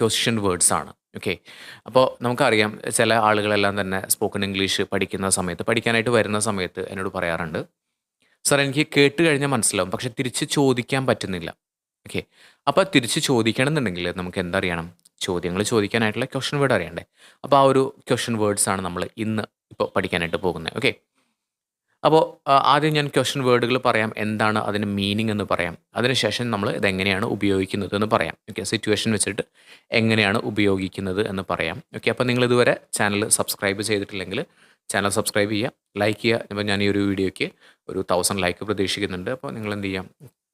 Question words ആണ്. Okay അപ്പോൾ നമുക്കറിയാം ചില ആളുകളെല്ലാം തന്നെ സ്പോക്കൺ ഇംഗ്ലീഷ് പഠിക്കുന്ന സമയത്ത് പഠിക്കാനായിട്ട് വരുന്ന സമയത്ത് എന്നോട് പറയാറുണ്ട് സാർ എനിക്ക് കേട്ട് കഴിഞ്ഞാൽ മനസ്സിലാവും പക്ഷെ തിരിച്ച് ചോദിക്കാൻ പറ്റുന്നില്ല. ഓക്കെ അപ്പോൾ തിരിച്ച് ചോദിക്കണം എന്നുണ്ടെങ്കിൽ നമുക്ക് എന്തറിയണം? ചോദ്യങ്ങൾ ചോദിക്കാനായിട്ടുള്ള ക്വസ്റ്റ്യൻ വേർഡ് അറിയണ്ടേ? അപ്പോൾ ആ ഒരു ക്വസ്റ്റ്യൻ വേർഡ്സ് ആണ് നമ്മൾ ഇന്ന് ഇപ്പോൾ പഠിക്കാനായിട്ട് പോകുന്നത്. ഓക്കെ അപ്പോൾ ആദ്യം ഞാൻ ക്വസ്റ്റ്യൻ വേർഡുകൾ പറയാം. എന്താണ് അതിന് മീനിങ് എന്ന് പറയാം. അതിനുശേഷം നമ്മൾ ഇതെങ്ങനെയാണ് ഉപയോഗിക്കുന്നത് എന്ന് പറയാം. ഓക്കെ സിറ്റുവേഷൻ വെച്ചിട്ട് എങ്ങനെയാണ് ഉപയോഗിക്കുന്നത് എന്ന് പറയാം. ഓക്കെ അപ്പോൾ നിങ്ങൾ ഇതുവരെ ചാനൽ സബ്സ്ക്രൈബ് ചെയ്തിട്ടില്ലെങ്കിൽ ചാനൽ സബ്സ്ക്രൈബ് ചെയ്യുക ലൈക്ക് ചെയ്യുക. ഇപ്പോൾ ഞാൻ ഈ ഒരു വീഡിയോയ്ക്ക് ഒരു തൗസൻഡ് ലൈക്ക് പ്രതീക്ഷിക്കുന്നുണ്ട്. അപ്പോൾ നിങ്ങൾ എന്ത് ചെയ്യാം?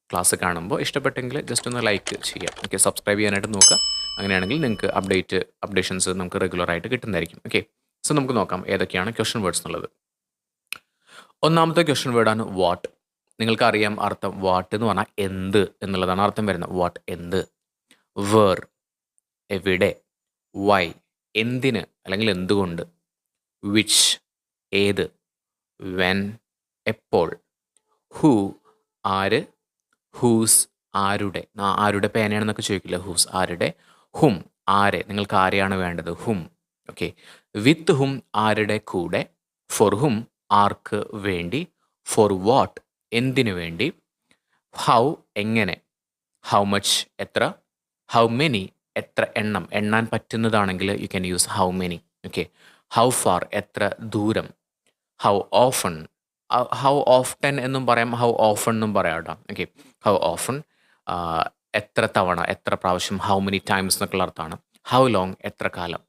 ക്ലാസ് കാണുമ്പോൾ ഇഷ്ടപ്പെട്ടെങ്കിൽ ജസ്റ്റ് ഒന്ന് ലൈക്ക് ചെയ്യാം ഓക്കെ സബ്സ്ക്രൈബ് ചെയ്യാനായിട്ട് നോക്കുക. അങ്ങനെയാണെങ്കിൽ നിങ്ങൾക്ക് അപ്ഡേറ്റ് അപ്ഡേഷൻസ് നമുക്ക് റെഗുലറായിട്ട് കിട്ടുന്നതായിരിക്കും. ഓക്കെ സോ നമുക്ക് നോക്കാം ഏതൊക്കെയാണ് ക്വസ്റ്റ്യൻ വേർഡ്സ് എന്നുള്ളത്. ഒന്നാമത്തെ ക്വസ്റ്റ്യൻ വേർഡാണ് വാട്ട് നിങ്ങൾക്കറിയാം അർത്ഥം വാട്ട് എന്ന് പറഞ്ഞാൽ എന്ത് എന്നുള്ളതാണ് അർത്ഥം വരുന്നത്. വാട്ട് എന്ത്? വേർ എവിടെ? വൈ എന്തിന്? അല്ലെങ്കിൽ എന്തുകൊണ്ട്? വിച്ച് ഏത്? വെൻ എപ്പോൾ? ഹൂ ആര്? ഹൂസ് ആരുടെ? ആരുടെ പേനയാണെന്നൊക്കെ ചോദിക്കില്ല? ഹൂസ് ആരുടെ? ഹും ആരെ? നിങ്ങൾക്ക് ആരെയാണ് വേണ്ടത്? ഹും ഓക്കെ വിത്ത് ഹും ആരുടെ കൂടെ? ഫോർ ഹും ആർക്ക് വേണ്ടി? ഫോർ വാട്ട് എന്തിനു വേണ്ടി? ഹൗ എങ്ങനെ? ഹൗ മച്ച് എത്ര? ഹൗ മെനി എത്ര എണ്ണം? എണ്ണാൻ പറ്റുന്നതാണെങ്കിൽ you can use how many okay how far എത്ര ദൂരം? ഹൗ ഓഫൺ ഹൗ ഓഫ്റ്റൻ എന്നും പറയാം. ഹൗ ഓഫൺ എന്നും പറയാം കേട്ടോ ഓക്കെ ഹൗ ഓഫൺ എത്ര തവണ? എത്ര പ്രാവശ്യം? ഹൗ മെനി ടൈംസ് എന്നൊക്കെയുള്ള അർത്ഥമാണ്. ഹൗ ലോങ് എത്ര കാലം?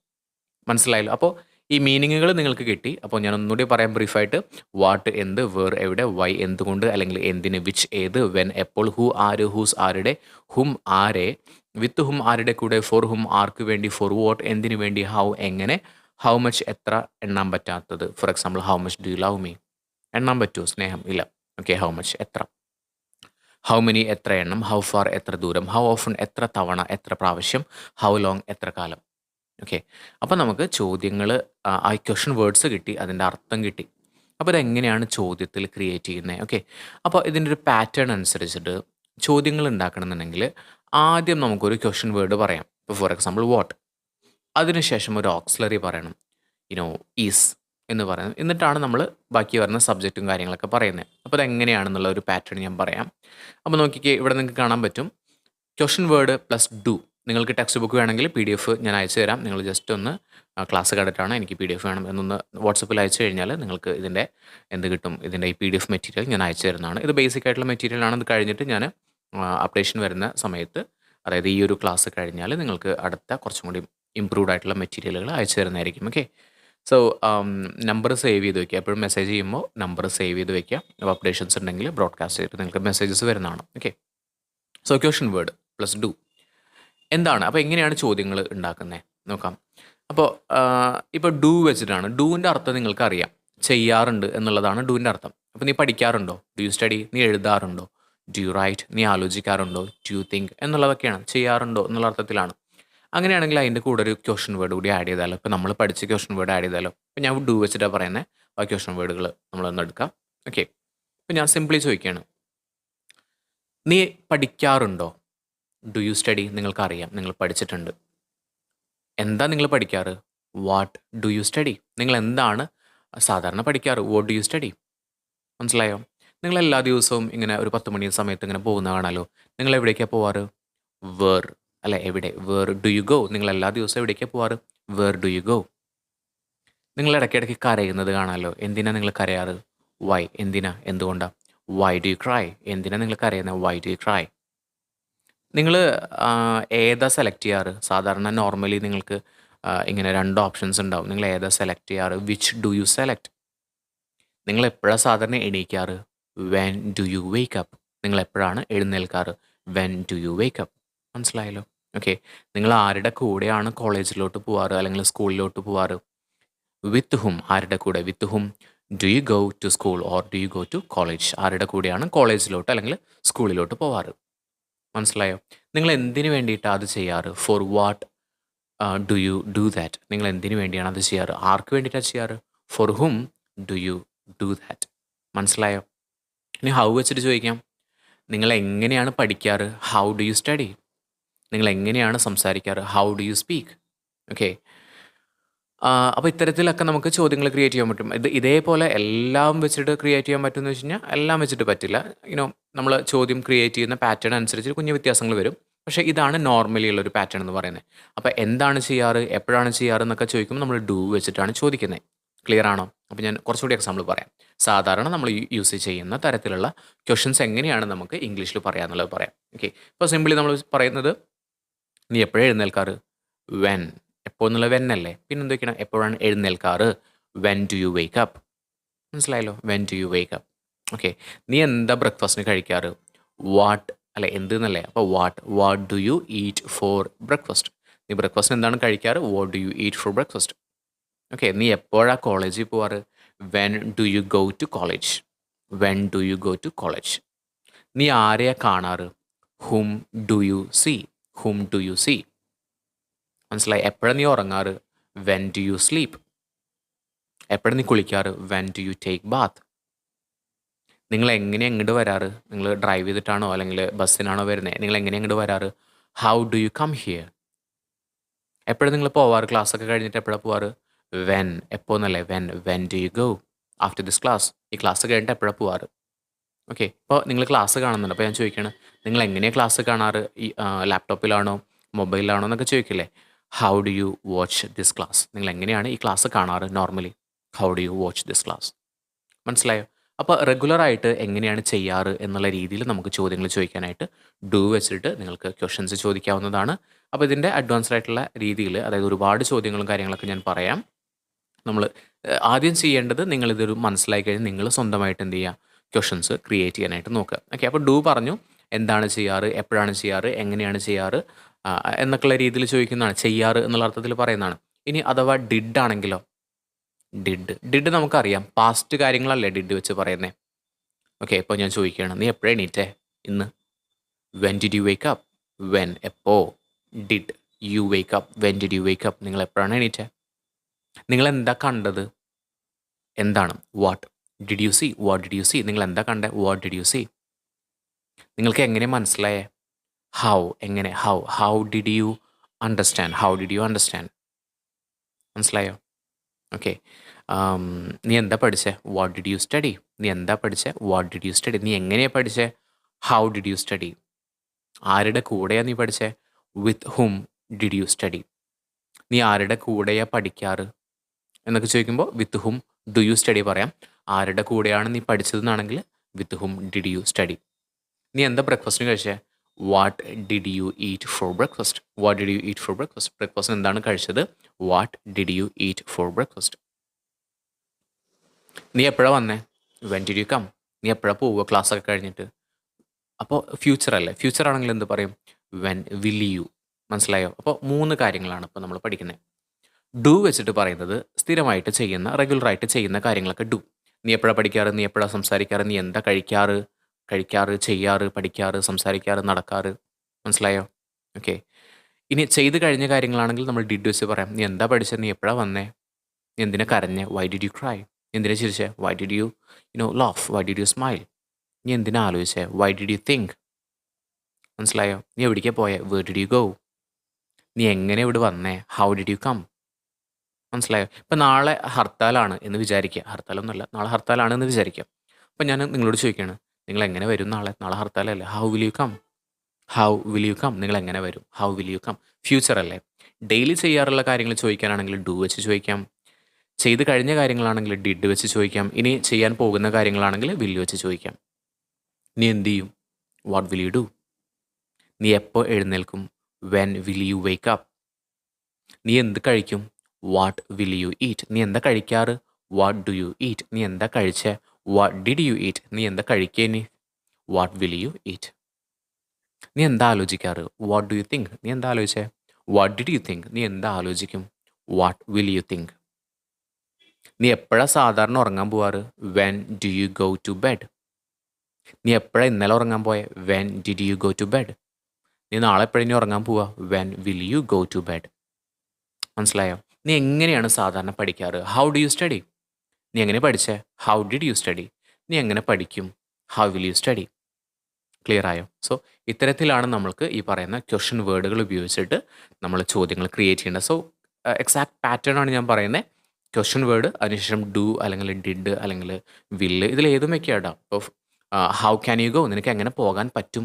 മനസ്സിലായല്ലോ? അപ്പോൾ ഈ മീനിങ്ങുകൾ നിങ്ങൾക്ക് കിട്ടി. അപ്പോൾ ഞാൻ ഒന്നുകൂടി പറയാം ബ്രീഫായിട്ട് വാട്ട് എന്ത് വേർ എവിടെ വൈ എന്തുകൊണ്ട് അല്ലെങ്കിൽ എന്തിന് വിച്ച് ഏത് വെൻ എപ്പോൾ ഹു ആര് ഹൂസ് ആരുടെ ഹും ആരെ വിത്ത് ഹും ആരുടെ കൂടെ ഫോർ ഹും ആർക്ക് വേണ്ടി ഫോർ വാട്ട് എന്തിനു വേണ്ടി ഹൗ എങ്ങനെ ഹൗ മച്ച് എത്ര എണ്ണാൻ പറ്റാത്തത്. For example how much do you love me എണ്ണാൻ പറ്റുമോ? സ്നേഹം? ഇല്ല. ഓക്കെ ഹൗ മച്ച് എത്ര? ഹൗ മെനി എത്ര എണ്ണം? ഹൗ ഫാർ എത്ര ദൂരം? ഹൗ ഓഫൺ എത്ര തവണ എത്ര പ്രാവശ്യം? ഹൗ ലോങ് എത്ര കാലം? ഓക്കെ അപ്പോൾ നമുക്ക് ചോദ്യങ്ങൾ ആ ക്വസ്റ്റ്യൻ വേർഡ്സ് കിട്ടി അതിന്റെ അർത്ഥം കിട്ടി. അപ്പോൾ ഇതെങ്ങനെയാണ് ചോദ്യത്തിൽ ക്രിയേറ്റ് ചെയ്യുന്നത് ഓക്കെ അപ്പോൾ ഇതിന്റെ ഒരു പാറ്റേൺ അനുസരിച്ചിട്ട് ചോദ്യങ്ങൾ ഉണ്ടാക്കണമെന്നുണ്ടെങ്കിൽ ആദ്യം നമുക്കൊരു ക്വസ്റ്റ്യൻ വേർഡ് പറയാം. ഇപ്പോൾ ഫോർ എക്സാമ്പിൾ വാട്ട് അതിനുശേഷം ഒരു ഓക്സിലറി പറയണം. യുനോ ഈസ് എന്ന് പറയുന്നത് എന്നിട്ടാണ് നമ്മൾ ബാക്കി വരുന്ന സബ്ജക്റ്റും കാര്യങ്ങളൊക്കെ പറയുന്നത് അപ്പോൾ അതെങ്ങനെയാണെന്നുള്ള ഒരു പാറ്റേൺ ഞാൻ പറയാം. അപ്പോൾ നോക്കിക്കേ ഇവിടെ നിങ്ങൾക്ക് കാണാൻ പറ്റും. ക്വസ്റ്റ്യൻ വേർഡ് പ്ലസ് ഡു നിങ്ങൾക്ക് ടെക്സ്റ്റ് ബുക്ക് വേണമെങ്കിൽ പി ഡി എഫ് ഞാൻ അയച്ചു തരാം. നിങ്ങൾ ജസ്റ്റ് ഒന്ന് ക്ലാസ് കണ്ടിട്ടാണ് എനിക്ക് പി ഡി എഫ് വേണം എന്നൊന്ന് വാട്സപ്പിൽ അയച്ചു കഴിഞ്ഞാൽ നിങ്ങൾക്ക് ഇതിന്റെ എന്ത് കിട്ടും? ഇതിന്റെ ഈ പി ഡി എഫ് മെറ്റീരിയൽ ഞാൻ അയച്ചു തരുന്നതാണ്. ഇത് ബേസിക് ആയിട്ടുള്ള മെറ്റീരിയൽ ആണ്. ഇത് കഴിഞ്ഞിട്ട് ഞാൻ അപ്ഡേഷൻ വരുന്ന സമയത്ത് അതായത് ഈ ഒരു ക്ലാസ് കഴിഞ്ഞാൽ നിങ്ങൾക്ക് അടുത്ത കുറച്ചും കൂടി ഇമ്പ്രൂവ്ഡ് ആയിട്ടുള്ള മെറ്റീരിയലുകൾ അയച്ചു തരുന്നതായിരിക്കും. ഓക്കെ സോ നമ്പർ സേവ് ചെയ്ത് വെക്കുക. എപ്പോഴും മെസ്സേജ് ചെയ്യുമ്പോൾ നമ്പർ സേവ് ചെയ്ത് വെക്കുക. അപ്പോൾ അപ്ഡേഷൻസ് ഉണ്ടെങ്കിൽ ബ്രോഡ്കാസ്റ്റ് ചെയ്തിട്ട് നിങ്ങൾക്ക് മെസ്സേജസ് വരുന്നതാണ്. Okay so question word plus do എന്താണ്? അപ്പോൾ എങ്ങനെയാണ് ചോദ്യങ്ങൾ ഉണ്ടാക്കുന്നത് നോക്കാം. അപ്പോൾ ഇപ്പോൾ ഡു വെച്ചിട്ടാണ്. ഡൂവിന്റെ അർത്ഥം നിങ്ങൾക്ക് അറിയാം ചെയ്യാറുണ്ട് എന്നുള്ളതാണ് ഡൂവിന്റെ അർത്ഥം. അപ്പോൾ നീ പഠിക്കാറുണ്ടോ? ഡു യു സ്റ്റഡി നീ എഴുതാറുണ്ടോ? ഡു യു റൈറ്റ് നീ ആലോചിക്കാറുണ്ടോ? ഡു യു തിങ്ക് എന്നുള്ളതൊക്കെയാണ്. ചെയ്യാറുണ്ടോ എന്നുള്ള അർത്ഥത്തിലാണ്. അങ്ങനെയാണെങ്കിൽ അതിന്റെ കൂടെ ഒരു ക്വസ്റ്റൻ വേർഡ് കൂടി ആഡ് ചെയ്താലോ? ഇപ്പോൾ നമ്മൾ പഠിച്ച ക്വസ്റ്റൻ വേർഡ് ആഡ് ചെയ്താലോ? അപ്പോൾ ഞാൻ ഡു വെച്ചിട്ടാണ് പറയുന്നത് ആ ക്വസ്റ്റൻ വേർഡുകൾ നമ്മളൊന്ന് എടുക്കാം. ഓക്കെ അപ്പോൾ ഞാൻ സിംപ്ലി ചോദിക്കുകയാണ് നീ പഠിക്കാറുണ്ടോ? ഡു യു സ്റ്റഡി നിങ്ങൾക്കറിയാം. നിങ്ങൾ പഠിച്ചിട്ടുണ്ട്. എന്താ നിങ്ങൾ പഠിക്കാറ്? വാട്ട് ഡു യു സ്റ്റഡി നിങ്ങൾ എന്താണ് സാധാരണ പഠിക്കാറ്? വാട്ട് ഡു യു സ്റ്റഡി മനസ്സിലായോ? നിങ്ങൾ എല്ലാ ദിവസവും ഇങ്ങനെ ഒരു പത്ത് മണി സമയത്ത് ഇങ്ങനെ പോകുന്ന കാണാലോ? നിങ്ങൾ എവിടേക്കാണ് പോവാറ്? വേർ അല്ലെ എവിടെ? വേർ ഡു യു ഗോ നിങ്ങൾ എല്ലാ ദിവസവും എവിടേക്കാണ് പോവാറ്? വേർ ഡു യു ഗോ നിങ്ങൾ ഇടയ്ക്കിടയ്ക്ക് കരയുന്നത് കാണാലോ? എന്തിനാ നിങ്ങൾ കരയാറ്? വൈ എന്തിനാ? എന്തുകൊണ്ടാണ് വൈ ഡു യു ക്രൈ എന്തിനാ നിങ്ങൾ കരയുന്നത് വൈ ഡു യു ക്രൈ നിങ്ങൾ ഏതാ സെലക്ട് ചെയ്യാറ്? സാധാരണ നോർമലി നിങ്ങൾക്ക് ഇങ്ങനെ രണ്ട് ഓപ്ഷൻസ് ഉണ്ടാവും. നിങ്ങൾ ഏതാ സെലക്ട് ചെയ്യാറ്? വിച്ച് ഡു യു സെലക്ട് നിങ്ങൾ എപ്പോഴാണ് സാധാരണ എണീക്കാറ്? When do you wake up നിങ്ങൾ എപ്പോഴാണ് എഴുന്നേൽക്കാറ്? When do you wake up മനസ്സിലായല്ലോ? ഓക്കെ നിങ്ങൾ ആരുടെ കൂടെയാണ് കോളേജിലോട്ട് പോവാറ്? അല്ലെങ്കിൽ സ്കൂളിലോട്ട് പോവാറ്? വിത്ത് ഹും ആരുടെ കൂടെ? With whom do you go to school or do you go to college ആരുടെ കൂടെയാണ് കോളേജിലോട്ട് അല്ലെങ്കിൽ സ്കൂളിലോട്ട് പോവാറ്? മനസ്സിലായോ? നിങ്ങൾ എന്തിനു വേണ്ടിയിട്ടാണ് അത് ചെയ്യാറ്? For what do you do that നിങ്ങൾ എന്തിനു വേണ്ടിയാണ് അത് ചെയ്യാറ്? ആർക്ക് വേണ്ടിയിട്ടാണ് ചെയ്യാറ്? For whom do you do that മനസ്സിലായോ? ഇനി ഹൗ വെച്ചിട്ട് ചോദിക്കാം. നിങ്ങൾ എങ്ങനെയാണ് പഠിക്കാറ്? ഹൗ ഡു യു സ്റ്റഡി നിങ്ങൾ എങ്ങനെയാണ് സംസാരിക്കാറ്? How do you speak okay അപ്പോൾ ഇത്തരത്തിലൊക്കെ നമുക്ക് ചോദ്യങ്ങൾ ക്രിയേറ്റ് ചെയ്യാൻ പറ്റും. ഇത് ഇതേപോലെ എല്ലാം വെച്ചിട്ട് ക്രിയേറ്റ് ചെയ്യാൻ പറ്റുമെന്ന് വെച്ച് കഴിഞ്ഞാൽ എല്ലാം വെച്ചിട്ട് പറ്റില്ല. യുനോ നമ്മൾ ചോദ്യം ക്രിയേറ്റ് ചെയ്യുന്ന പാറ്റേൺ അനുസരിച്ച് കുഞ്ഞു വ്യത്യാസങ്ങൾ വരും. പക്ഷേ ഇതാണ് നോർമലി ഉള്ളൊരു പാറ്റേൺ എന്ന് പറയുന്നത് അപ്പോൾ എന്താണ് ചെയ്യാറ് എപ്പോഴാണ് ചെയ്യാറ് എന്നൊക്കെ ചോദിക്കുമ്പോൾ നമ്മൾ ഡു വെച്ചിട്ടാണ് ചോദിക്കുന്നത് ക്ലിയർ ആണോ? അപ്പോൾ ഞാൻ കുറച്ചുകൂടി എക്സാമ്പിൾ പറയാം. സാധാരണ നമ്മൾ യൂസ് ചെയ്യുന്ന തരത്തിലുള്ള ക്വസ്റ്റ്യൻസ് എങ്ങനെയാണ് നമുക്ക് ഇംഗ്ലീഷിൽ പറയാന്നുള്ളത് പറയാം. ഓക്കെ ഇപ്പോൾ സിമ്പിളി നമ്മൾ പറയുന്നത് നീ എപ്പോഴാണ് എഴുന്നേൽക്കാറ്? വെൻ എപ്പോൾ എന്നുള്ള വെൻ അല്ലേ പിന്നെ എന്തൊക്കെയാണ് എപ്പോഴാണ് എഴുന്നേൽക്കാറ്? When do you wake up മനസ്സിലായല്ലോ? When do you wake up okay നീ എന്താ ബ്രേക്ക്ഫാസ്റ്റിന് കഴിക്കാറ്? വാട്ട് അല്ലെ എന്ത് എന്നല്ലേ അപ്പോൾ what what do you eat for breakfast നീ ബ്രേക്ക്ഫാസ്റ്റിന് എന്താണ് കഴിക്കാറ്? What do you eat for breakfast okay നീ എപ്പോഴാണ് കോളേജിൽ പോവാറ്? When do you go to college when do you go to college നീ ആരെയാണ് കാണാറ്? Whom do you see whom do you see മനസ്സിലായി? എപ്പോഴാണ് നീ ഉറങ്ങാറ്? വെൻ ഡു യു സ്ലീപ്പ് എപ്പോഴാണ് നീ കുളിക്കാറ്? When do you take bath നിങ്ങൾ എങ്ങനെ എങ്ങോട്ട് വരാറ്? നിങ്ങൾ ഡ്രൈവ് ചെയ്തിട്ടാണോ? അല്ലെങ്കിൽ ബസ്സിനാണോ വരുന്നത് നിങ്ങൾ എങ്ങനെ എങ്ങോട്ട് വരാറ്? How do you come here എപ്പോഴും നിങ്ങൾ പോവാറ്? ക്ലാസ് ഒക്കെ കഴിഞ്ഞിട്ട് എപ്പോഴാണ് പോവാറ്? വെൻ എപ്പോൾ എന്നല്ലേ? When when do you go after this class ഈ ക്ലാസ് കഴിഞ്ഞിട്ട് എപ്പോഴാണ് പോവാറ്? ഓക്കെ ഇപ്പോൾ നിങ്ങൾ ക്ലാസ് കാണുന്നുണ്ട്. അപ്പോൾ ഞാൻ ചോദിക്കുകയാണ് നിങ്ങൾ എങ്ങനെയാണ് ക്ലാസ് കാണാറ്? ഈ ലാപ്ടോപ്പിലാണോ മൊബൈലിലാണോ എന്നൊക്കെ ചോദിക്കില്ലേ? How do you watch this class നിങ്ങൾ എങ്ങനെയാണ് ഈ ക്ലാസ് കാണാറ് normally how do you watch this class മനസ്സിലായോ? അപ്പോൾ റെഗുലറായിട്ട് എങ്ങനെയാണ് ചെയ്യാറ് എന്നുള്ള രീതിയിൽ നമുക്ക് ചോദ്യങ്ങൾ ചോദിക്കാനായിട്ട് ഡു വെച്ചിട്ട് നിങ്ങൾക്ക് ക്വസ്റ്റ്യൻസ് ചോദിക്കാവുന്നതാണ്. അപ്പോൾ ഇതിന്റെ അഡ്വാൻസ്ഡ് ആയിട്ടുള്ള രീതിയിൽ അതായത് ഒരുപാട് ചോദ്യങ്ങളും കാര്യങ്ങളൊക്കെ ഞാൻ പറയാം. നമ്മൾ ആദ്യം ചെയ്യേണ്ടത് നിങ്ങളിതൊരു മനസ്സിലായി കഴിഞ്ഞാൽ നിങ്ങൾ സ്വന്തമായിട്ട് എന്ത് ചെയ്യുക? ക്വസ്റ്റ്യൻസ് ക്രിയേറ്റ് ചെയ്യാനായിട്ട് നോക്കുക. ഓക്കെ അപ്പോൾ ഡു പറഞ്ഞു. എന്താണ് ചെയ്യാറ്? എപ്പോഴാണ് ചെയ്യാറ്? എങ്ങനെയാണ് ചെയ്യാറ്? എന്നൊക്കെയുള്ള രീതിയിൽ ചോദിക്കുന്നതാണ് ചെയ്യാറ് എന്നുള്ള അർത്ഥത്തിൽ പറയുന്നതാണ്. ഇനി അഥവാ ഡിഡ് ആണെങ്കിലോ? ഡിഡ് ഡിഡ് നമുക്കറിയാം. പാസ്റ്റ് കാര്യങ്ങളല്ലേ ഡിഡ് വെച്ച് പറയുന്നത് ഓക്കെ ഇപ്പോൾ ഞാൻ ചോദിക്കുകയാണ്. നീ എപ്പോഴേ എണീറ്റേ? ഇന്ന്. When did you wake up when എപ്പോ? Did you wake up when did you wake up നിങ്ങൾ എപ്പോഴാണ് എണീറ്റേ? നിങ്ങൾ എന്താ കണ്ടത്? എന്താണ്? What did you see what did you see നിങ്ങൾ എന്താ കണ്ടത് വാട്ട് ഡിഡ് യു സി നിങ്ങൾക്ക് എങ്ങനെ മനസ്സിലായേ? ഹൗ എങ്ങനെ how how did you understand how did you understand മനസ്സിലായോ? ഓക്കെ നീ എന്താ പഠിച്ചേ? വാട്ട് ഡിഡ് യു സ്റ്റഡി നീ എന്താ പഠിച്ചേ? വാട്ട് ഡിഡ് യു സ്റ്റഡി നീ എങ്ങനെയാ പഠിച്ചേ? ഹൗ ഡിഡ് യു സ്റ്റഡി ആരുടെ കൂടെയാണ് നീ പഠിച്ചേ? With whom did you study നീ ആരുടെ കൂടെയാ പഠിക്കാറ്? എന്നൊക്കെ ചോദിക്കുമ്പോൾ with whom do you study പറയാം. ആരുടെ കൂടെയാണ് നീ പഠിച്ചതെന്നാണെങ്കിൽ with whom did you study നീ എന്താ ബ്രേക്ക്ഫാസ്റ്റിന് കഴിച്ചേ? What did you eat for breakfast what did you eat for breakfast ബ്രേക്ക്ഫാസ്റ്റിന് എന്താണ് കഴിച്ചത്? What did you eat for breakfast നീ എപ്പോഴാണ് വന്നേ? വെൻ ഡിഡ് യു കം നീ എപ്പോഴാണ് പോവുക? ക്ലാസ് ഒക്കെ കഴിഞ്ഞിട്ട്. അപ്പോൾ ഫ്യൂച്ചർ അല്ലേ? ഫ്യൂച്ചർ ആണെങ്കിൽ എന്ത് പറയും? വെൻ വിൽ യു മനസ്സിലായോ? അപ്പോൾ മൂന്ന് കാര്യങ്ങളാണ് ഇപ്പോൾ നമ്മൾ പഠിക്കുന്നത് ഡു വെച്ചിട്ട് പറയുന്നത് സ്ഥിരമായിട്ട് ചെയ്യുന്ന റെഗുലറായിട്ട് ചെയ്യുന്ന കാര്യങ്ങളൊക്കെ ഡു നീ എപ്പോഴാണ് പഠിക്കാറ്? നീ എപ്പോഴാണ് സംസാരിക്കാറ്? നീ എന്താ കഴിക്കാറ്? കഴിക്കാറ് ചെയ്യാറ് പഠിക്കാറ് സംസാരിക്കാറ് നടക്കാറ്. മനസ്സിലായോ? ഓക്കെ. ഇനി ചെയ്ത് കഴിഞ്ഞ കാര്യങ്ങളാണെങ്കിൽ നമ്മൾ ഡിഡ് വെച്ച് പറയാം. നീ എന്താ പഠിച്ചത്? നീ എപ്പോഴാ വന്നേ? നീ എന്തിനാ കരഞ്ഞേ? വൈ ഡിഡ് യു ക്രൈ എന്തിനെ ചിരിച്ചേ? Why did you you no laugh why did you smile നീ എന്തിനാ ആലോചിച്ചേ? വൈ ഡിഡ് യു തിങ്ക് മനസ്സിലായോ? നീ എവിടേക്കാ പോയേ? വേർ ഡിഡ് യു ഗോ നീ എങ്ങനെ ഇവിടെ വന്നേ? ഹൗ ഡിഡ് യു കം മനസ്സിലായോ? ഇപ്പം നാളെ ഹർത്താലാണ് എന്ന് വിചാരിക്കുക. ഹർത്താലൊന്നുമല്ല. നാളെ ഹർത്താലാണ് എന്ന് വിചാരിക്കാം അപ്പം ഞാൻ നിങ്ങളോട് ചോദിക്കുകയാണ്. നിങ്ങൾ എങ്ങനെ വരും നാളെ? നാളെ ഹർത്താലല്ലേ? How will you come how will you come നിങ്ങൾ എങ്ങനെ വരും? How will you come future അല്ലേ? ഡെയിലി ചെയ്യാറുള്ള കാര്യങ്ങൾ ചോദിക്കാനാണെങ്കിൽ ഡു വെച്ച് ചോദിക്കാം. ചെയ്ത് കഴിഞ്ഞ കാര്യങ്ങളാണെങ്കിൽ ഡിഡ് വെച്ച് ചോദിക്കാം. ഇനി ചെയ്യാൻ പോകുന്ന കാര്യങ്ങളാണെങ്കിൽ വിൽ വെച്ച് ചോദിക്കാം. നീ എന്ത് ചെയ്യും? വാട്ട് വിൽ യു ഡു നീ എപ്പോൾ എഴുന്നേൽക്കും? When will you wake up നീ എന്ത് കഴിക്കും? വാട്ട് വിൽ യു ഈറ്റ് നീ എന്താ കഴിക്കാറ്? വാട്ട് ഡു യു ഈറ്റ് നീ എന്താ കഴിച്ചേ? വാട്ട് ഡിഡ് യു ഈറ്റ് നീ എന്താ കഴിക്കേനി വാട്ട് വിൽ യു ഈറ്റ് നീ എന്താ ആലോചിക്കാറ്? വാട്ട് ഡു യു തിങ്ക് നീ എന്താ ആലോചിച്ചേ? വാട്ട് ഡിഡ് യു തിങ്ക് നീ എന്താ ആലോചിക്കും? വാട്ട് വിൽ യു തിങ്ക് നീ എപ്പോഴാണ് സാധാരണ ഉറങ്ങാൻ പോവാറ്? When do you go to bed നീ എപ്പോഴാണ് ഇന്നലെ ഉറങ്ങാൻ പോയെ? When did you go to bed നീ നാളെ എപ്പോഴാണ് ഉറങ്ങാൻ പോവാ? When will you go to bed മനസ്സിലായോ? നീ എങ്ങനെയാണ് സാധാരണ പഠിക്കാറ്? ഹൗ ഡു യു സ്റ്റഡി നീ എങ്ങനെ പഠിച്ചേ ഹൗ ഡിഡ് യു സ്റ്റഡി നീ എങ്ങനെ പഠിക്കും how will you study clear ആയോ? സോ ഇത്തരത്തിലാണ് നമ്മൾക്ക് ഈ പറയുന്ന ക്വസ്റ്റ്യൻ വേർഡുകൾ ഉപയോഗിച്ചിട്ട് നമ്മൾ ചോദ്യങ്ങൾ ക്രിയേറ്റ് ചെയ്യേണ്ടത്. സോ എക്സാക്ട് പാറ്റേൺ ആണ് ഞാൻ പറയുന്നത്. ക്വസ്റ്റ്യൻ വേർഡ് അതിനുശേഷം ഡു അല്ലെങ്കിൽ ഡിഡ് അല്ലെങ്കിൽ വില്ല് ഇതിൽ ഏതും വെക്കാം ട്ടോ. ഇപ്പൊ ah how can you go നിനക്ക് എങ്ങനെ പോകാൻ പറ്റും?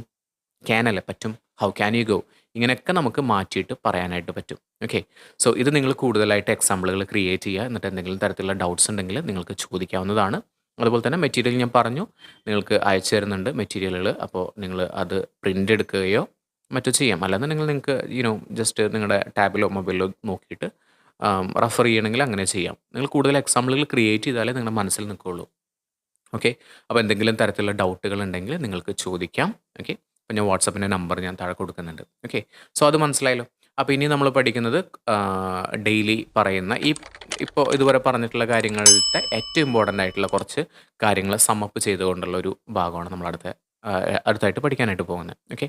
ക്യാൻ അല്ല പറ്റും. ഹൗ ക്യാൻ യു ഗോ ഇങ്ങനെയൊക്കെ നമുക്ക് മാറ്റിയിട്ട് പറയാനായിട്ട് പറ്റും. ഓക്കെ. സോ ഇത് നിങ്ങൾ കൂടുതലായിട്ട് എക്സാമ്പിളുകൾ ക്രിയേറ്റ് ചെയ്യുക. എന്നിട്ട് എന്തെങ്കിലും തരത്തിലുള്ള ഡൗട്ട്സ് ഉണ്ടെങ്കിൽ നിങ്ങൾക്ക് ചോദിക്കാവുന്നതാണ്. അതുപോലെ തന്നെ മെറ്റീരിയൽ ഞാൻ പറഞ്ഞു നിങ്ങൾക്ക് അയച്ചു തരുന്നുണ്ട് മെറ്റീരിയലുകൾ. അപ്പോൾ നിങ്ങൾ അത് പ്രിന്റ് എടുക്കുകയോ മറ്റോ ചെയ്യാം. അല്ലാതെ നിങ്ങൾ നിങ്ങൾക്ക് യുനോ ജസ്റ്റ് നിങ്ങളുടെ ടാബിലോ മൊബൈലിലോ നോക്കിയിട്ട് റഫർ ചെയ്യണമെങ്കിൽ അങ്ങനെ ചെയ്യാം. നിങ്ങൾ കൂടുതൽ എക്സാമ്പിളുകൾ ക്രിയേറ്റ് ചെയ്താലേ നിങ്ങളുടെ മനസ്സിൽ നിൽക്കുകയുള്ളൂ ഓക്കെ. അപ്പോൾ എന്തെങ്കിലും തരത്തിലുള്ള ഡൗട്ടുകൾ ഉണ്ടെങ്കിൽ നിങ്ങൾക്ക് ചോദിക്കാം. ഓക്കെ. അപ്പോൾ ഞാൻ വാട്സപ്പിന്റെ നമ്പർ ഞാൻ താഴെ കൊടുക്കുന്നുണ്ട്. ഓക്കെ. സോ അത് മനസ്സിലായല്ലോ. അപ്പോൾ ഇനി നമ്മൾ പഠിക്കുന്നത് ഡെയിലി പറയുന്ന ഈ ഇപ്പോൾ ഇതുവരെ പറഞ്ഞിട്ടുള്ള കാര്യങ്ങളുടെ ഏറ്റവും ഇമ്പോർട്ടന്റ് ആയിട്ടുള്ള കുറച്ച് കാര്യങ്ങൾ സമ്മപ്പ് ചെയ്തുകൊണ്ടുള്ള ഒരു ഭാഗമാണ് നമ്മൾ അടുത്ത അടുത്തായിട്ട് പഠിക്കാനായിട്ട് പോകുന്നത്. ഓക്കെ.